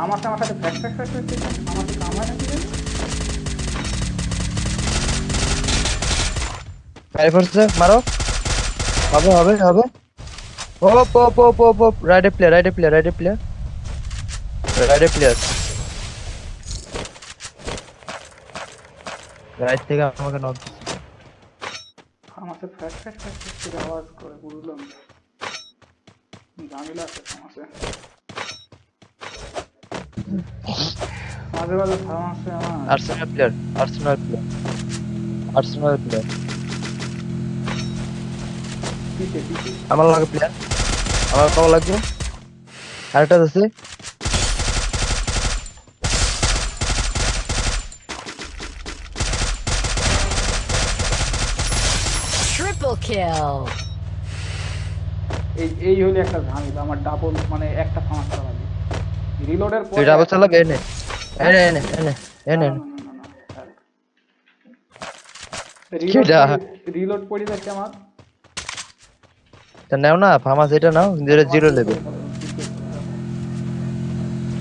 আমার আমার সাথে ফ্যাক ফ্যাক ফ্যাক ফ্যাক আমাকে কামায় নাকি রে? মেরে মারো। হবে হবে হবে। ওপ ওপ ওপ ওপ ওপ রাইডে প্লেয়ার রাইডে প্লেয়ার রাইডে প্লেয়ার রাইডে প্লেয়ার রাইট থেকে আমাকে নক আমাকে ফ্যাক ফ্যাক ফ্যাক করে আওয়াজ করে বুঝলাম। ঝামেলা আছে আমাকে মাঝে মাঝে ফার্মাসে আমার Arsenal player Arsenal player Arsenal player পিছে পিছে। আমার লাগে প্লেয়ার আমার কল লাগবে। আরেকটা আছে। Triple kill. এই এই হলো একটা ঝামেলা। আমার ডাবল মানে একটা ফার্মাস চালাবি রিলোডের পর তুই ডাবল চালাবে এনে এনে এনে এনে এনে কেডা? রিলোড পড়ে যাচ্ছে আমার তা নেও না ফার্মাস এটা নাও যেটা জিরো লেভেল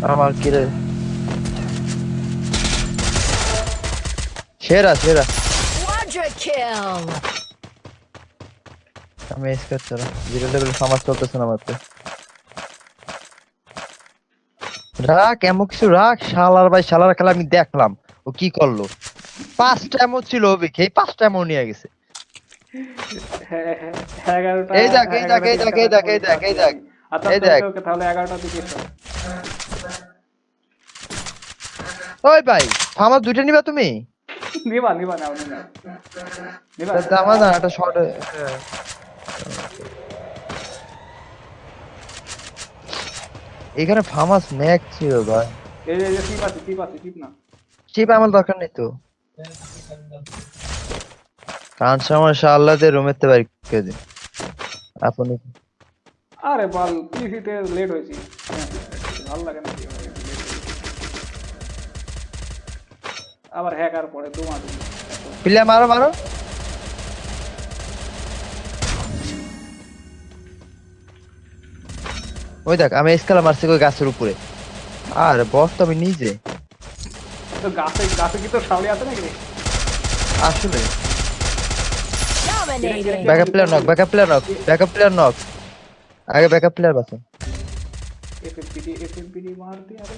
আমার কি রে সেরা সেরা Quadra kill. আমি স্কার চালা জিরো লেভেল ফার্মাস চলতেছে না মাত্র রাখ এমন কিছু রাখ শালার ভাই শালার খেলা আমি দেখলাম। ও কি করল? পাঁচটা এমন ছিল অভিক এই পাঁচটা এমন নিয়ে গেছে। হ্যাঁ, হ্যাঁ, এগারোটা এই দেখ, এই দেখ, এই দেখ, এই দেখ, এই দেখ, এই দেখ। এই দেখ। তাহলে এগারোটা দিকে ওই ভাই ফার্মাস দুইটা নিবা তুমি? নিবা নিবা নাও নিবা নিবা। আমার না একটা শর্ট এখানে ফার্মাস ম্যাক ছিল ভাই। এই যে টিপ আছে টিপ আছে টিপ না। চিপ আমার দরকার নেই তো। কারণ সমস্যা আল্লাহদের রুমের তে বাড়ি কে দিন আপনি আরে বল পিসিতে লেট হয়েছি। হ্যাঁ, ভালো লাগে না। আবার হ্যাকার পরে দুমা দুমি প্লেয়ার মারো মারো। ওই দেখ আমি স্কেলা মারছি ওই গাছের উপরে। আর বস তো আমি নিজে। তো গাছে গাছে কি তো সামনে আছে নাকি? আসলে। Backup player knock backup player knock backup player knock আগে ব্যাকআপ প্লেয়ার বাঁচো। এফএমপিডি এফএমপিডি মার দি আরে।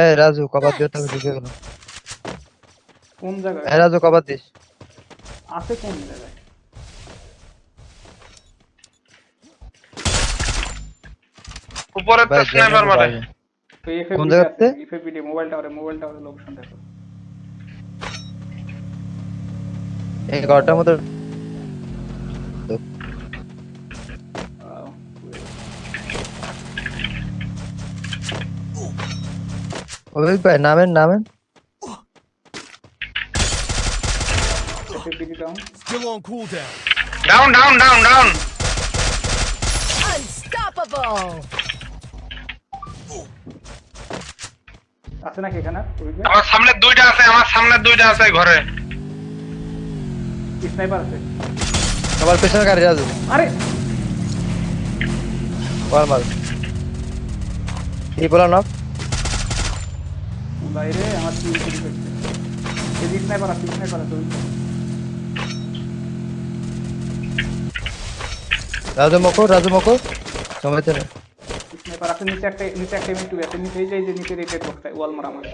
এই রাজু কবার দিও তুমি ঢুকে গেল কোন জায়গায়? এই রাজু কবার দিস। আছে কোন জায়গায়? উপরে তো স্নাইপার মারে কোন জায়গাতে? এফএমপিডি মোবাইল টাওয়ারে মোবাইল টাওয়ারে লোকেশন দেখো এই ঘরটার মধ্যে ভাই নামেন নামেন down Still on cooldown. Down down down down Unstoppable. আছে নাকি এখানে? আমার সামনে দুইটা আছে আমার সামনে দুইটা আছে ঘরে। স্নাইপার আছে। সবার পেছনে গাড়ি রাজু আরে! বল মার এই বলা নক বাইরে আমার টিম চুরি করছে এই স্নাইপার আছে স্নাইপার আছে রাজু মকো রাজু মকো সময় তো নেই। স্নাইপার আছে নিচে একটা নিচে একটা এমএন টু আছে নিচে এই যে এই যে নিচে রেটেড বক্সটা ওয়াল মারা আমার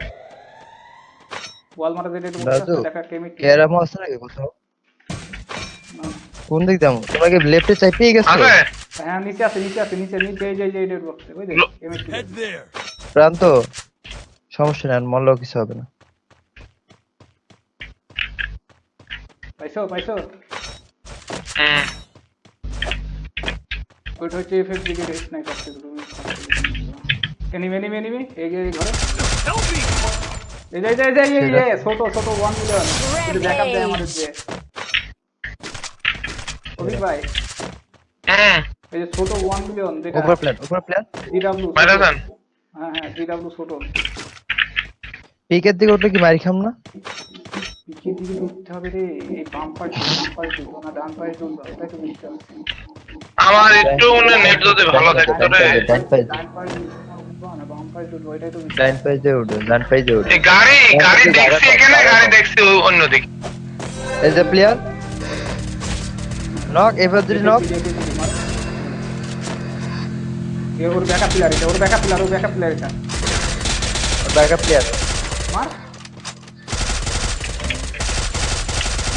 ওয়াল মারা যে রেটেড বক্স আছে দেখা একটা এমএন টু ক্যারামো আছে নাকি কোথাও? কোন দিক যাব? তোমাকে লেফটে চাই পেয়ে গেছো? হ্যাঁ নিচে আছে নিচে আছে নিচে নিচে এই যে এই বক্সে ওই যে লো- এমএন টু প্রান্ত সমস্যা নেই মরলেও কিছু হবে না। পাইছো পাইছো? হুম ওইটা হচ্ছে এফএফ দিকে স্নাইপার ছিল এনিমি এনিমি এনিমি এই যে ঘরে। এই যে এই যে এই যে ছোট ছোট ওয়ান মিলিয়ন কিন্তু ব্যাকআপ দেয় আমাদের যে অভিক ভাই হুম এই যে ছোট ওয়ান মিলিয়ন যেটা উপর প্ল্যান উপর প্ল্যান জিডাব্লিউ বাইরেছেন হ্যাঁ হ্যাঁ জিডাব্লিউ ছোট। পিকের দিকে উঠলে কি মারি খাম না? পিছিয়ে দিকে ঢুকতে হবে রে। এই না ডান তো বুঝতে আমার একটু মনে নেট যদি ভালো থাকতো রে। ডান উঠো ডান উঠো গাড়ি গাড়ি দেখছি এখানে গাড়ি দেখছি অন্যদিকে। প্লেয়ার নক এবার যদি নক ওর ব্যাকআপ প্লেয়ার এটা ওর ব্যাকআপ প্লেয়ার ওর ব্যাকআপ প্লেয়ার এটা। ব্যাকআপ প্লেয়ার মার।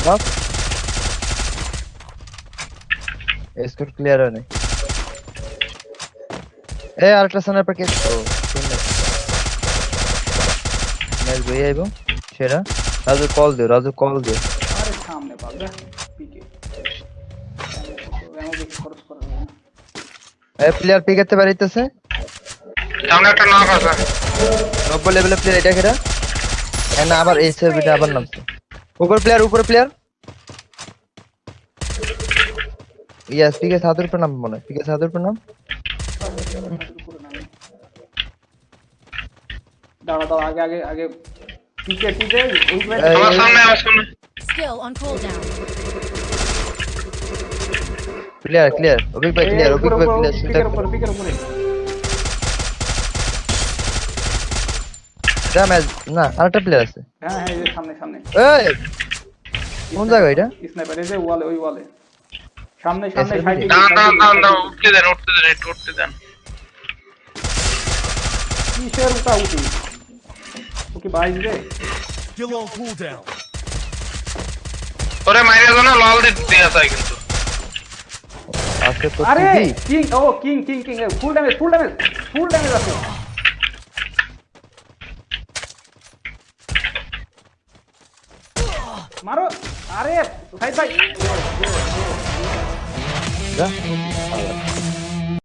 নক স্কোর ক্লিয়ার হয় নাই এ আরেকটা স্নাইপার কে ও ম্যাচ বই আইব। সেরা। রাজু কল দিও রাজু কল দিও। আরে সামনে পিকে এ প্লেয়ার পিকাতে পারিতেছে সামনে একটা নক আছে। নব্বই লেভেলের প্লেয়ার এটা না আবার এই সার্ভিটা আবার নামছে। উপর প্লেয়ার উপরে প্লেয়ার ইয়াস পিকে সাদের উপর নাম মনে হয় পিকে সাদের উপর নাম দাঁড়া দাঁড়া আগে আগে আগে পিকে পিকে ওই প্লেয়ার এই, আমার এই, সামনে আমার সামনে Skill on cooldown. Clear clear Abhik ভাই ক্লিয়ার অভিক ভাই ক্লিয়ার শুনতে পিকের উপরে পিকের উপরে যা ম্যাচ না আরেকটা প্লেয়ার আছে হ্যাঁ হ্যাঁ এই যে সামনে সামনে এই কোন জায়গা এটা স্নাইপার এই যে ওয়ালে ওই ওয়ালে সামনে সামনে সাইডে দাঁড়ান দাঁড়ান দাঁড়ান দাঁড়ান উঠতে দেন উঠতে দেন একটু উঠতে দেন। কিসের উঠা? উঠি ও কি বাইশ রে Still on cooldown. ওরে মাইরে দাও না লাল দিতে দিয়া যায় কিন্তু। আজকে তো আরে কিং ও king king king full damage full damage full damage আছে। মারো। আরে ভাই ভাই। 来看翻来